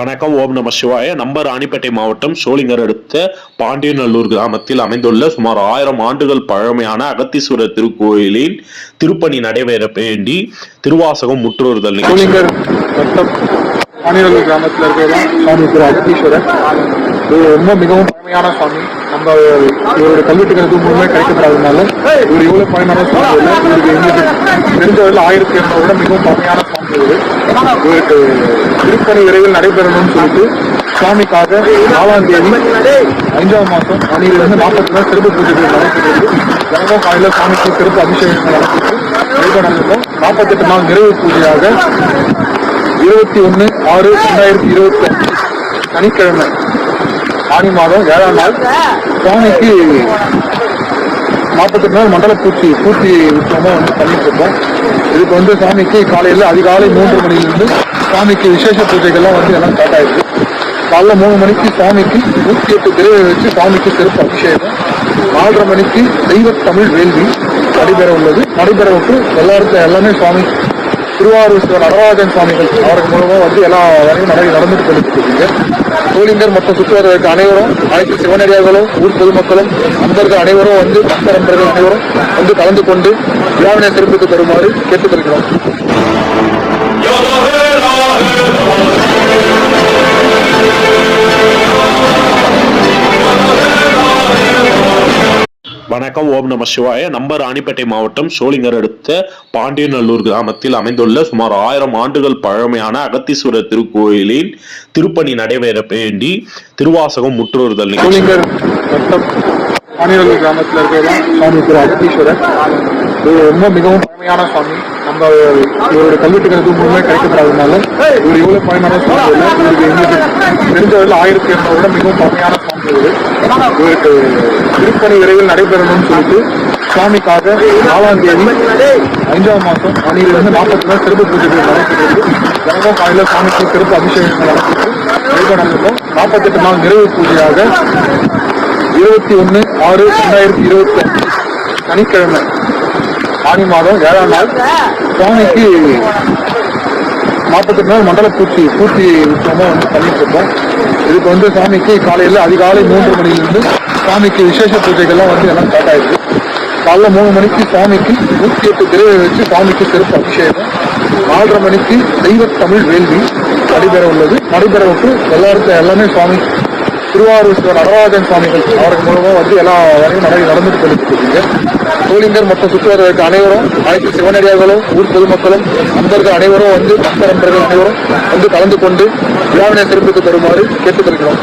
வணக்கம் ஓம் நம சிவாய. நம்பர் ராணிப்பேட்டை மாவட்டம் சோளிங்கர் அடுத்த பாண்டியநல்லூர் கிராமத்தில் அமைந்துள்ள சுமார் ஆயிரம் ஆண்டுகள் பழமையான அகத்தீஸ்வரர் திருக்கோயிலில் திருப்பணி நடைபெற வேண்டி திருவாசகம் முற்றுறுதல் சோளிங்கர் கிராமத்தில் இருக்கிற அகத்தீஸ்வரர். இது ரொம்ப மிகவும் பழமையான சுவாமி நம்ம இவருடைய கல்வெட்டுக்கிறது முழுமை கிடைக்கப்படாததுனால இவர் இவ்வளவு பழமையான சுவாமி இல்லை. இவருக்கு எங்களுக்கு தெரிஞ்சவர்கள் ஆயிரத்தி இருநூறு விட மிகவும் பழமையான சுவாமி இவர். இவருக்கு திருப்பணி விரைவில் நடைபெறணும்னு சொல்லிட்டு சுவாமிக்காக நாலாம் தேதி ஐந்தாம் மாசம் மணியிலிருந்து நாற்பத்தி நாள் சிறப்பு பூஜைகள் நடைபெறுகிறது தினமும் காலையில் சுவாமிக்கு சிறப்பு அபிஷேகங்கள் நடத்திட்டு வழிபடணும் நாற்பத்தெட்டு நாள் நிறைவு பூஜையாக இருபத்தி ஒன்று ஆறு ரெண்டாயிரத்தி இருபத்தி அஞ்சு சனிக்கிழமை ஆணி மாதம் ஏழாம் நாள். சுவாமிக்கு நாற்பத்தெட்டு நாள் மண்டல பூச்சி பூச்சி உற்சவமாக வந்து பண்ணிட்டு இருக்கோம். இதுக்கு வந்து சாமிக்கு காலையில் அதிகாலை மூன்று மணிலிருந்து சாமிக்கு விசேஷ பூஜைகள்லாம் வந்து எல்லாம் ஸ்டார்ட் ஆயிடுது காலைல மூணு மணிக்கு சாமிக்கு நூற்றி எட்டு திரையை வச்சு சாமிக்கு சிறப்பு அபிஷேகம். நாலரை மணிக்கு தெய்வ தமிழ் வேள்வி நடைபெற உள்ளது. நடைபெற விட்டு எல்லாருக்கும் எல்லாமே சுவாமி திருவாரூர் சிவ நடராஜன் சுவாமிகள் அவருக்கு மூலமாக வந்து எல்லா வேலையும் நடந்து நடந்துட்டு கொண்டுட்டு இருக்கீங்க சோளிங்கர் மற்றும் அனைவரும் அனைத்து சிவனடியார்களும் ஊர் பொதுமக்களும் நண்பர்கள் அனைவரும் வந்து பக்த நண்பர்கள் அனைவரும் வந்து கலந்து கொண்டு விழாவினை சிறப்பித்து தருமாறு கேட்டுக்கொள்கிறோம். வணக்கம் ஓம் நம சிவாய. நம்ம ராணிப்பேட்டை மாவட்டம் சோளிங்கர் அடுத்த பாண்டியநல்லூர் கிராமத்தில் அமைந்துள்ள சுமார் ஆயிரம் ஆண்டுகள் பழமையான அகத்தீஸ்வரர் திருக்கோயிலில் திருப்பணி நடைபெற வேண்டி திருவாசகம் முற்றுறுதல் சோழிங்கர் சோளிங்கர் கிராமத்தில் இருக்கிறதா திரு அகத்தீஸ்வரர். இது ரொம்ப மிகவும் பழமையான சுவாமி. நம்ம இவருடைய கல்வெட்டுகளுக்கு முழுமையாக கிடைக்கப்படாததுனால இவர் இவ்வளவு பழமையான சுவாமி இவருக்கு எங்களுக்கு தெரிஞ்சவர்கள் ஆயிரத்தி எண்ணூறு மிகவும் பழமையான சுவாமி திருப்பணி விரைவில் நடைபெறணும்னு சொல்லிட்டு சுவாமிக்காக நாலாம் தேதி ஐந்தாம் மாசம் மணியிலிருந்து நாற்பத்தி நாள் சிறப்பு பூஜைகள் நடைபெறுகிறது தினமும் காலையில் சுவாமிக்கு சிறப்பு அபிஷேகங்கள் நடத்திட்டு வழிபடணும் நாற்பத்தெட்டு நாள் நிறைவு பூஜையாக இருபத்தி ஒன்று ஆறு ரெண்டாயிரத்தி இருபத்தி அஞ்சு சனிக்கிழமை ஆணி மாதம் ஏழாம் நாள். சுவாமிக்கு நாற்பத்தெட்டு நாள் மண்டல பூர்த்தி பூர்த்தி உற்சவமாக வந்து பண்ணிட்டு இருக்கோம் இதுக்கு வந்து சாமிக்கு காலையில் அதிகாலை மூன்று மணிலிருந்து சாமிக்கு விசேஷ பூஜைகள்லாம் வந்து எல்லாம் ஸ்டார்ட் ஆயிருக்கு. காலைல மூணு மணிக்கு சாமிக்கு நூற்றி எட்டு திரையை வச்சு சாமிக்கு சிறப்பு அபிஷேகம். நாலரை மணிக்கு தெய்வ தமிழ் வேள்வி நடைபெற உள்ளது. நடைபெறவுக்கு எல்லாருக்கும் எல்லாமே சுவாமி திருவாரூர் சிவ நடராஜன் சுவாமிகள் அவருக்கு மூலமாக வந்து எல்லா வேலையும் நடை நடந்துட்டு கொண்டுட்டு இருக்கீங்க சோளிங்கர் மற்றும் சுற்றுவதற்கு அனைவரும் அனைத்து சிவனடியார்களும் ஊர் பொதுமக்களும் நண்பர்கள் அனைவரும் வந்து பக்த நண்பர்கள் அனைவரும் வந்து கலந்து கொண்டு விழாவினை சிறப்பித்து தருமாறு கேட்டுக்கொள்கிறோம்.